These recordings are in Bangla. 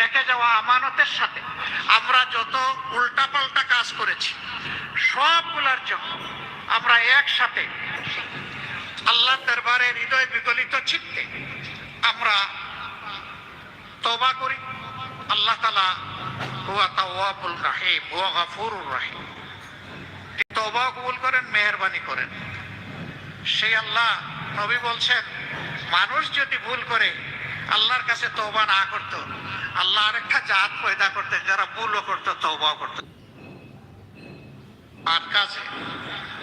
রেখে যাওয়া আমানতের সাথে আমরা যত উল্টাপাল্টা কাজ করেছি, সবগুলোর জন্য আমরা একসাথে আল্লাহ দরবারে হৃদয় বিগলিত চিত্তে আমরা তবা করি। আল্লাহ তালা হুয়া তাওয়াবুল রাহিম, হুয়া গাফুরুর রাহিম। তবা কবুল করেন, মেহরবানি করেন। সেই আল্লাহ নবী বলছেন, মানুষ যদি ভুল করে, আল্লাহর কাছে তওবা না করতো, আল্লাহ আরেকটা জাত পয়দা করতেন যারা ভুলও করতো, তওবাও করতো। আর কাছে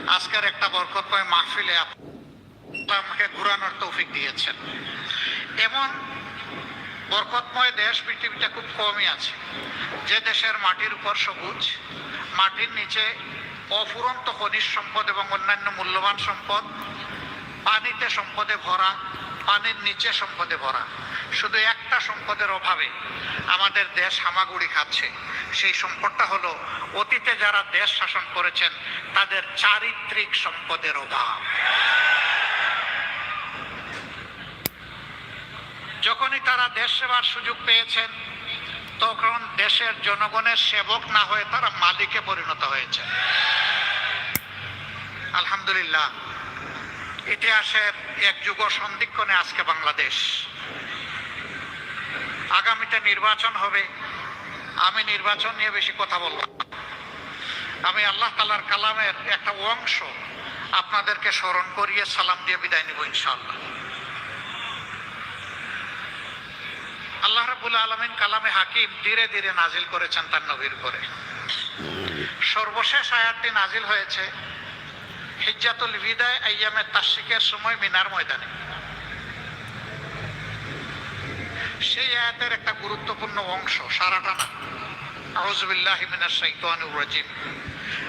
আজকের একটা বরকতময় মাহফিলে আমাকে ঘুরানোর তৌফিক দিয়েছেন। এমন বরকতময় দেশ পৃথিবীটা খুব কমই আছে। যে দেশের মাটির উপর সবুজ, মাটির নিচে অফুরন্ত খনিজ সম্পদ এবং অন্যান্য মূল্যবান সম্পদ পানিতে সম্পদে ভরা, পানির নিচে সম্পদে ভরা। শুধু একটা সম্পদের অভাবে আমাদের দেশ হামাগুড়ি খাচ্ছে। সেই সম্পদটা হলো অতীতে যারা দেশ শাসন করেছেন, তাদের চারিত্রিক সম্পদের অভাব। যখনই তারা দেশ সেবার সুযোগ পেয়েছেন, তখন দেশের জনগণের সেবক না হয়ে তারা মালিকে পরিণত হয়েছে আলহামদুলিল্লাহ ইতিহাসের এক যুগ সন্ধিক্ষণে আজকে বাংলাদেশ। আগামীতে নির্বাচন হবে, আমি নির্বাচন নিয়ে বেশি কথা বলব। আমি আল্লাহ তালার কালামের একটা অংশ আপনাদেরকে স্মরণ করিয়ে সালাম দিয়ে বিদায় নিব ইনশাআল্লাহ। আল্লাহ রাবুল আলমিন কালামে হাকিম ধীরে ধীরে নাজিল করেছেন তার নবীর করে সর্বশেষ আয়াতটি নাজিল হয়েছে হিজ্জাতুল বিদায় আইয়ামে তাসিকের সময় মিনার ময়দানে। সেই আয়াতের একটা গুরুত্বপূর্ণ অংশ, সারাটা না। আউযুবিল্লাহি মিনাশ শাইতানির রাজিম।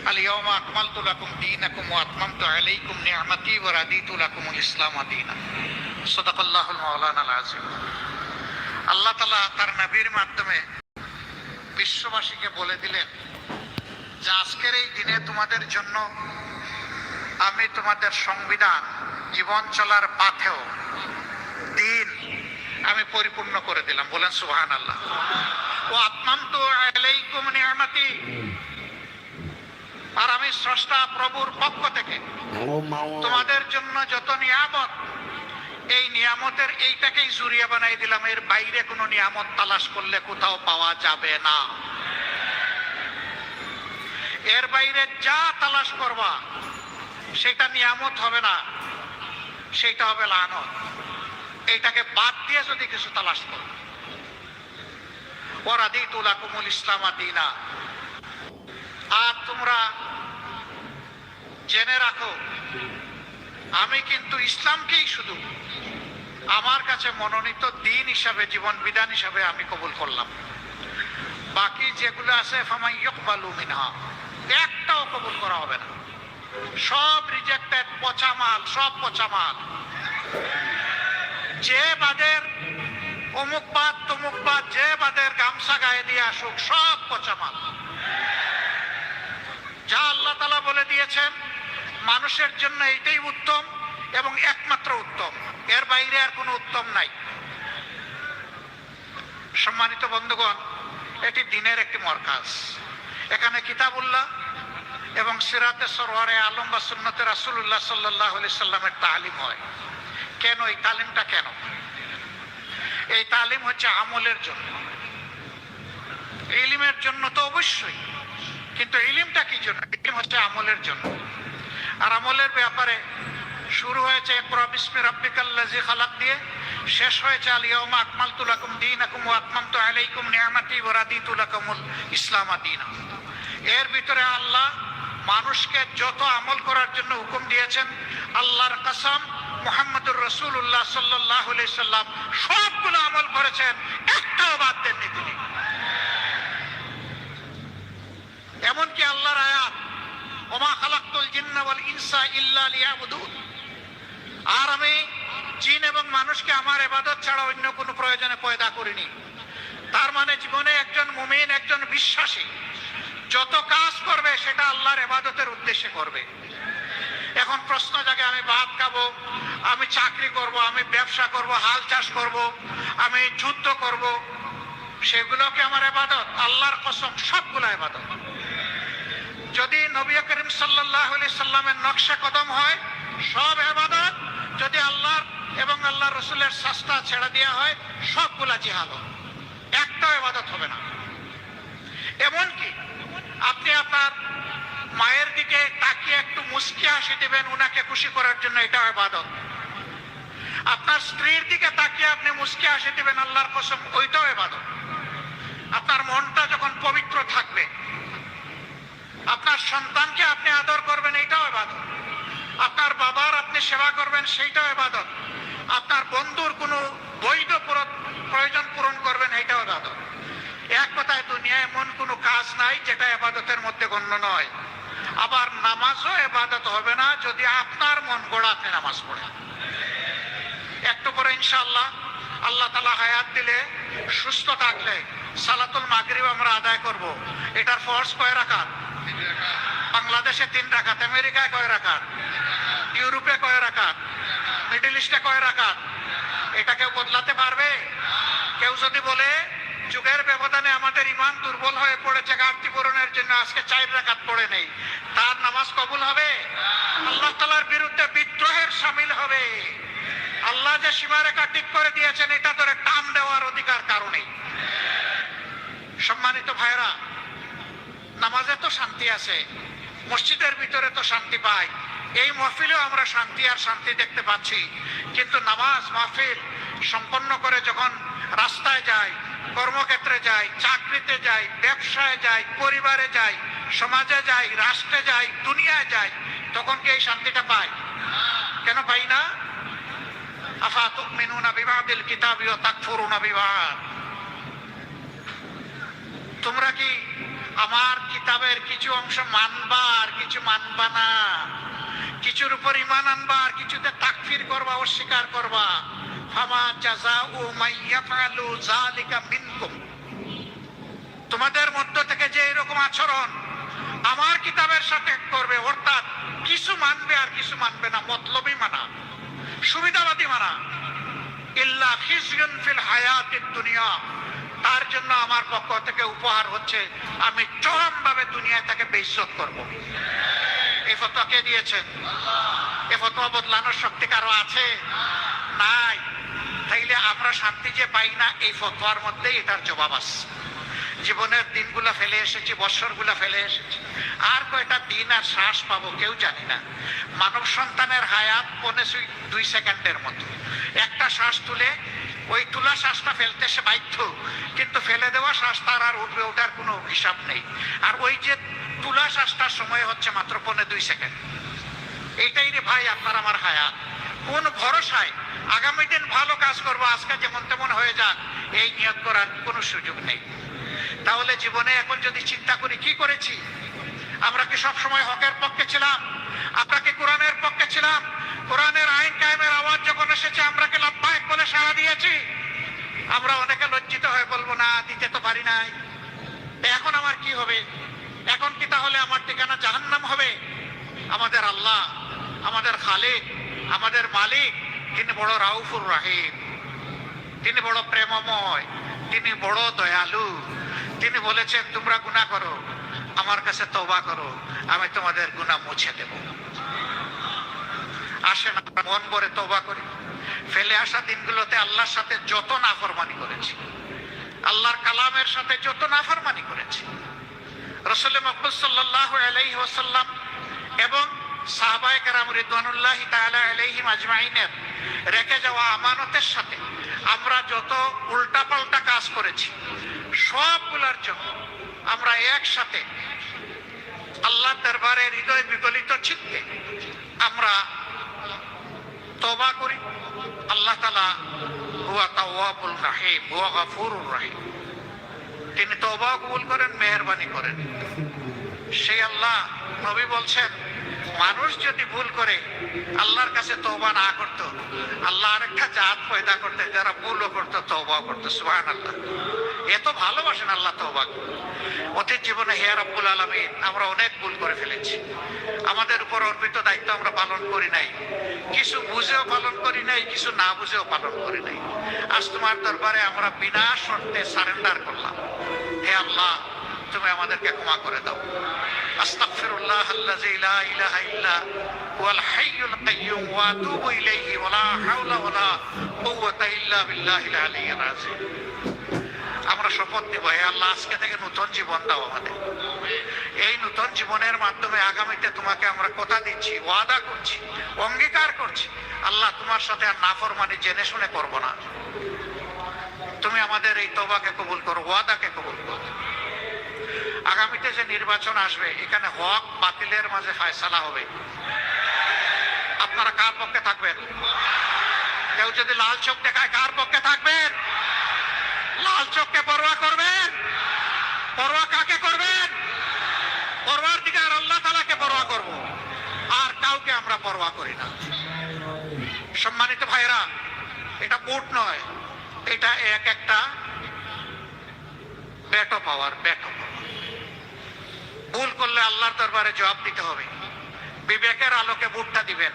আল-ইয়াওমা আকমালতু লাকুম দীনাকুম ওয়া আতমামতু আলাইকুম নি'মাতি ওয়া রাদিতু লাকুমুল ইসলাম দীনা। সাদাকাল্লাহুল মাওলানাল আযীম। আল্লাহ তাআলা তার নবীর মাধ্যমে বিশ্ববাসীকে বলে দিলেন যে আজকের এই দিনে তোমাদের জন্য আমি তোমাদের সংবিধান, জীবন চলার পাথেও দিন আমি পরিপূর্ণ করে দিলাম। বলেন সুবহান আল্লাহ ও আত্মান তো আলাইকুম নিয়ামতি। আর আমি স্রষ্টা প্রভুর পক্ষ থেকে তোমাদের জন্য যত নিয়ামত, এই নিয়ামতের এইটাকেই জুরিয়া বানাই দিলাম। এর বাইরে কোনো নিয়ামত তালাশ করলে কোথাও পাওয়া যাবে না। এর বাইরে যা তালাশ করবা সেটা নিয়ামত হবে না। সেটা হবে লানত। এইটাকে বাদ দিয়ে যদি কিছু তালাশ করো। ওরাদি তুলাকুমুল ইসলাম দিনা। আর তোমরা জেনে রাখো, আমি কিন্তু ইসলামকেই শুধু আমার কাছে মনোনীত দিন হিসাবে, জীবন বিধান হিসাবে আমি কবুল করলাম। বাকি যেগুলো আছে ফামাই ইকবালু মিনহা, একটাও কবুল সব রিজেক্টেড পচা মাল, সব পচা মাল। যে বাদের অমুক বাদ, তমুক বাদ, যে বাদের গামছা গায়ে দিয়ে আসুক, সব পচা মাল। যা আল্লাহ তালা বলে দিয়েছেন, মানুষের জন্য এইটাই উত্তম এবং একমাত্র উত্তম। এর বাইরে আর কোনো উত্তম নাই। সম্মানিত বন্ধুগণ, এটি দিনের একটি মরকাজ। এখানে কিতাবুল্লাহ এবং সিরাতে সরোয়ারে আলম বা সুন্নতে রাসুল্লাহ সাল্লাহ সাল্লামের তালিম হয়। কেন এই তালিমটা কেন? এই তালিম হচ্ছে আমলের জন্য। ইলিমের জন্য তো অবশ্যই, কিন্তু ইলিমটা কি জন্য? ইলিম হচ্ছে আমলের জন্য। আর আমলের ব্যাপারে শুরু হয়েছে, ইকরা বিসমি রাব্বিকাল্লাযী খালাক দিয়ে, শেষ হয়েছে আল ইয়াউমা আকমালতু লাকুম দীনাকুম ওয়া আতমামতু আলাইকুম নি'মাতি ওয়া রাদিতু লাকুমুল ইসলাম দীনা। এর ভিতরে আল্লাহ মানুষকে যত আমল করার জন্য হুকুম দিয়েছেন, আল্লাহর কসম, মোহাম্মদুর রাসূলুল্লাহ সাল্লাল্লাহু আলাইহি সাল্লাম, সবগুলো আমল করেছেন, একটাও বাদ দেননি তিনি। এমনকি আল্লাহর আয়াত, ওমা খালাক্তুল জিন্না ওয়াল ইনসা ইল্লা লিয়াবুদুন। আর আমি জিন এবং মানুষকে আমার এবাদত ছাড়া অন্য কোনো প্রয়োজনে পয়দা করিনি। তার মানে জীবনে একজন মুমিন, একজন বিশ্বাসী যত কাজ করবে, সেটা আল্লাহর এবাদতের উদ্দেশ্যে করবে। এখন প্রশ্ন জাগে, আমি ভাত খাব, আমি চাকরি করব, আমি ব্যবসা করব, হাল চাষ করব, আমি যুদ্ধ করব, সেগুলো কি আমার এবাদত আল্লাহর কসম, সবগুলো এবাদত যদি নবী করিম সাল্লাহ সাল্লামের নকশা কদম হয়, সব এবাদত যদি আল্লাহর এবং আল্লাহ রসুলের সস্তা ছেড়ে দেওয়া হয়, সবগুলা জিহালত একটাও এবাদত হবে না। এমনকি আপনি আপনার মায়ের দিকে তাকিয়ে একটু মুস্কি হাসি দিবেন, উনাকে খুশি করার জন্য এটাও এবাদত আপনার স্ত্রীর দিকে তাকিয়ে আপনি মুস্কি হাসি দিবেন, আল্লাহর কসম, ওইটাও এবাদত আপনার মনটা যখন পবিত্র থাকবে, আপনার সন্তানকে আপনি আদর করবেন এইটাও এবাদত আপনার বাবার আপনি সেবা করবেন, সেইটাও এবাদত আপনার বন্ধুর কোনো বৈধ প্রয়োজন পূরণ করবেন এইটাও এবাদত এক কথায় দুনিয়ায় এমন কোনো কাজ নাই যেটা এবাদতের মধ্যে গণ্য নয়। আবার নামাজও এবাদত হবে না যদি আপনার মন গড়া আপনি নামাজ পড়েন একটু পরে ইনশাল্লাহ আল্লাহ তালা হায়াত দিলে, সুস্থ থাকলে সালাতুল মাগরিব আমরা আদায় করব। এটার ফর্স কয় রাখাত বাংলাদেশে তিন রাখাত আমেরিকায় কয় রাখাত ইউরোপে কয় রাখাত মিডল ইস্টে কয় রাখাত এটা কেউ বদলাতে পারবে? কেউ যদি বলে যুগের ব্যবধানে আমাদের ইমান দুর্বল হয়ে পড়েছে, ঘাটতি পূরণের জন্য আজকে চার রাখাত পড়ে নেই। তার নামাজ কবুল হবে? আল্লাহ তালার বিরুদ্ধে বিদ্রোহের সামিল হবে। আল্লাহ যে সীমারেখা ঠিক করে দিয়েছেন, এটা ধরে টান দেওয়ার অধিকার কারণে সম্মানিত ভাইরা নামাজে তো শান্তি আছে, মসজিদের ভিতরে তো শান্তি পাই। এই মহফিলেও আমরা শান্তি আর শান্তি দেখতে পাচ্ছি। কিন্তু নামাজ মাহফিল সম্পন্ন করে যখন রাস্তায় যাই কর্মক্ষেত্রে যাই, চাকরিতে যাই, ব্যবসায় যাই, পরিবারে যাই, সমাজে যাই, রাষ্ট্রে যাই, দুনিয়ায় যাই, তখন কি এই শান্তিটা পাই? কেন পাই না? আফা তুমিনুনা বিবাদিল কিতাবি ও তাকফুরুনা বিবাদ। তোমরা কি আমার কিতাবের কিছু অংশ মানবা আর কিছু মানবা না? কিছুর উপর ইমান আনবা আর কিছুতে তাকফির করবা, অস্বীকার করবা। ফামা জাযাউ মাইয়াফআলু যালিকা মিনকুম। তোমাদের মধ্য থেকে যে এরকম আচরণ আমার কিতাবের সাথে করবে, অর্থাৎ কিছু মানবে আর কিছু মানবে না, মতলবই মানা, সুবিধাবাদী মানা। ইল্লা হায়াতিদ দুনিয়া। তার জন্য আমার পক্ষ থেকে উপহার হচ্ছে, আমি চরম ভাবে দুনিয়া তাকে বেইজ্জত করব। এই ফতোয়া কে দিয়েছেন? এ ফতোয়া বদলানোর শক্তি কারও আছে? নাই। তাইলে আমরা শান্তি যে পাই না, এই ফতোয়ার মধ্যেই এটার জবাব আছে। জীবনের দিনগুলা ফেলে এসেছি, বৎসরগুলা ফেলে এসেছি। আর কয়টা দিন আর শ্বাস পাবো কেউ জানি না। মানব সন্তানের হায়াত পনে দুই সেকেন্ডের মতো। একটা শ্বাস তুলে, ওই তুলা শ্বাসটা ফেলতে সে বাধ্য, কিন্তু ফেলে দেওয়া শ্বাস তার আর উঠবে ওঠার কোনো হিসাব নেই। আর ওই যে তুলা শ্বাসটার সময় হচ্ছে মাত্র পনে দুই সেকেন্ড। এইটাই রে ভাই আপনার আমার হায়াত। কোন ভরসায় আগামী দিন ভালো কাজ করব, আজকে যেমন তেমন হয়ে যাক, এই নিয়োগ করার কোনো সুযোগ নেই। তাহলে জীবনে এখন যদি চিন্তা করি, কি করেছি? আমরা কি সব সময় হকের পক্ষে ছিলাম? আমরা কি কোরআনের পক্ষে ছিলাম? কোরআনের আইন কায়েমের আওয়াজ যখন এসেছে, আমরা কি লব্বাইক বলে সাড়া দিয়েছি? আমরা অনেকে লজ্জিত হয়ে বলব, না, দিতে তো পারি নাই। এখন আমার কি হবে? এখন কি তাহলে আমার ঠিকানা জাহান্নাম হবে? আমাদের আল্লাহ, আমাদের খালিক, আমাদের মালিক তিনি বড় রাউফুর রাহিম, তিনি বড় প্রেমময়, তিনি বড় দয়ালু। তিনি বলেছেন, তোমরা গুনাহ করো, আমার কাছে তওবা করো, আমি তোমাদের গুনাহ মুছে দেব। আসেন মন ভরে তওবা করি। ফেলে আসা দিনগুলোতে আল্লাহর সাথে যত নাফরমানি করেছি, আল্লাহর কালামের সাথে যত নাফরমানি করেছি, রসুল মকবুল সাল্লাহ আলাইহি ওয়াসাল্লাম এবং সাহাবায়ে কেরাম রিদওয়ানুল্লাহি তাআলা আলাইহিম আজমাইনের রেখে যাওয়া আমানতের সাথে আমরা যত উল্টাপাল্টা কাজ করেছি, সবগুলোর জন্য আমরা একসাথে আল্লাহ দরবারে হৃদয় বিগলিত চিত্তে আমরা তবা করি। আল্লাহ তাআলা হুয়া তাওয়াবুল রাহিম, হুয়া গাফুরুর রাহিম। তিনি তওবা কবুল করেন, মেহেরবানি করেন। সেই আল্লাহ নবী বলছেন মানুষ যদি ভুল করে, আল্লাহর কাছে তওবা না করতো, আল্লাহ আরেকটা জাত পয়দা করতে, যারা ভুলও করতো তওবা করতো সুহান আল্লাহ এত ভালোবাসেন আল্লাহ তওবা। অতীত জীবনে হে রাব্বুল আলামিন, আমরা অনেক ভুল করে ফেলেছি। আমাদের উপর অর্পিত দায়িত্ব আমরা পালন করি নাই। কিছু বুঝেও পালন করি নাই, কিছু না বুঝেও পালন করি নাই। আজ তোমার দরবারে আমরা বিনা শর্তে সারেন্ডার করলাম। হে আল্লাহ তুমি আমাদেরকে ক্ষমা করে দাও। আস্তাগফিরুল্লাহ আল্লাযী লা ইলাহা ইল্লা আমরা শপথ নেব, হে আল্লাহ, আজকে থেকে নতুন জীবন দাও আমাদের। এই নতুন জীবনের মাধ্যমে আগামীতে তোমাকে আমরা কথা দিচ্ছি, ওয়াদা করছি, অঙ্গীকার করছি। আল্লাহ, তোমার সাথে আর নাফরমানি জেনে শুনে করব না। তুমি আমাদের এই তবাকে কবুল করো, ওয়াদাকে কবুল করো। আগামীতে যে নির্বাচন আসবে, এখানে হক বাতিলের মাঝে ফায়সালা হবে। আপনারা কার পক্ষে থাকবেন? কেউ যদি লাল চোখ দেখায়, কার পক্ষে থাকবেন? লাল চোখকে পরোয়া করবেন? পরোয়া কাকে করবেন? পরোয়ার দিকে আর আল্লাহ তালাকে পরোয়া করব। আর কাউকে আমরা পরোয়া করি না। সম্মানিত ভাইরা এটা বুট নয়, এটা এক একটা ব্যাটো পাওয়ার ব্যাটো ভুল করলে আল্লাহর দরবারে জবাব দিতে হবে। বিবেকের আলোকে বুটটা দিবেন,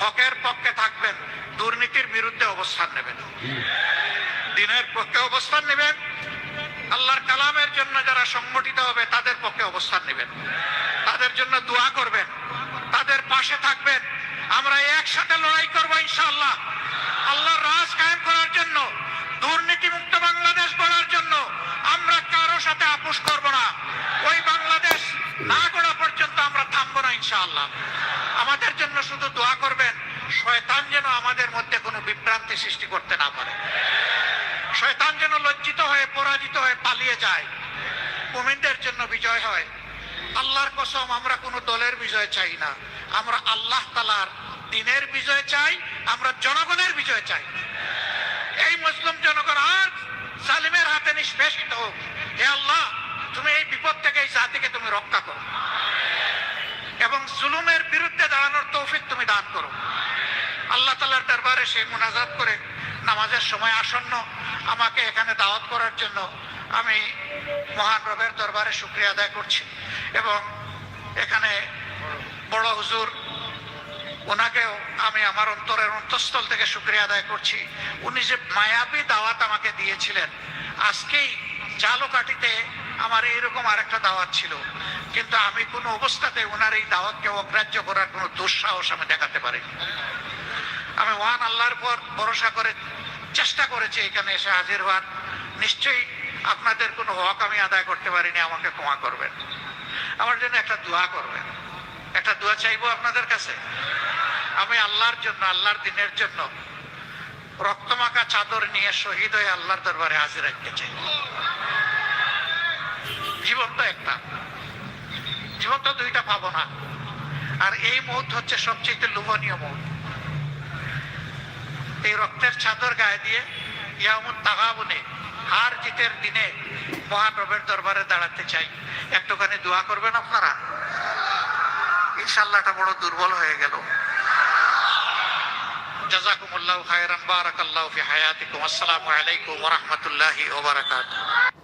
হকের পক্ষে থাকবেন, দুর্নীতির বিরুদ্ধে অবস্থান নেবেন। দিনের পক্ষে অবস্থান নেবেন, আল্লাহর কালামের জন্য যারা সংগঠিত হবে তাদের পক্ষে অবস্থান নেবেন। তাদের জন্য দোয়া করবেন, তাদের পাশে থাকবেন। আমরা একসাথে লড়াই করব ইনশাআল্লাহ আল্লাহর রাজ কায়েম করার জন্য দুর্নীতি মুক্ত বাংলাদেশ গড়ার জন্য আমরা কারও সাথে আপোষ করব না ওই বাংলাদেশ না গড়া পর্যন্ত আমরা থামবো না ইনশাআল্লাহ। আমাদের জন্য শুধু দোয়া করবেন, শয়তান যেন আমাদের মধ্যে কোনো বিভ্রান্তি সৃষ্টি করতে না পারে। শয়তান যেন লজ্জিত হয়ে, পরাজিত হয়ে পালিয়ে যায়। মুমিনদের জন্য বিজয় হয়। আল্লাহর কসম, আমরা কোনো দলের বিজয় চাই না। আমরা আল্লাহ তালার দিনের বিজয় চাই, আমরা জনগণের বিজয় চাই। এই মুসলিম জনগণ আর জালিমের হাতে নিষ্পেষিত হোক। হে আল্লাহ, তুমি এই বিপদ থেকে, এই জাতিকে তুমি রক্ষা করো। এবং জুলুমের বিরুদ্ধে দাঁড়ানোর তৌফিক তুমি দান করো। আল্লাহ তালার দরবারে সে মুনাজাত করে নামাজের সময় আসন্ন আমাকে এখানে দাওয়াত করার জন্য আমি মহান রবের দরবারে শুক্রিয়া আদায় করছি এবং এখানে বড় হুজুর, ওনাকেও আমি আমার অন্তরের অন্তঃস্থল থেকে শুক্রিয়া আদায় করছি। উনি যে মায়াবী দাওয়াত আমাকে দিয়েছিলেন, আজকেই জালোকাঠিতে আমার এইরকম আরেকটা দাওয়াত ছিল। কিন্তু আমি কোনো অবস্থাতে ওনার এই দাওয়াতকে অগ্রাহ্য করার কোনো দুঃসাহস আমি দেখাতে পারি আমি ওয়ান আল্লাহর পর ভরসা করে চেষ্টা করেছি এখানে এসে হাজির হওয়ার। নিশ্চয়ই আপনাদের কোনো হক আমি আদায় করতে পারিনি, আমাকে ক্ষমা করবেন। আমার জন্য একটা দোয়া করবেন। একটা দোয়া চাইব আপনাদের কাছে? আমি আল্লাহর জন্য, আল্লাহর দিনের জন্য রক্তমাখা চাদর নিয়ে শহীদ হয়ে আল্লাহর দরবারে হাজির রাখতে চাই। জীবন তো একটা। জীবন তো দুইটা পাবো না আর এই মুহূর্ত হচ্ছে সবচেয়ে লোভনীয় মুহূর্ত এই রক্তের চাদর গায়ে দিয়ে ইয়ামুন তাগাবুনে হার জিতের দিনে মহান রবের দরবারে দাঁড়াতে চাই। একটুখানি দোয়া করবেন আপনারা? ইনশাল্লাহটা বড় দুর্বল হয়ে গেল। জাজাকুমুল্লাহ খায়রান, বারাকাল্লাহু ফি হায়াতিকুম। আসসালামু আলাইকুম ওয়া রাহমাতুল্লাহি ওয়া বারাকাতুহু।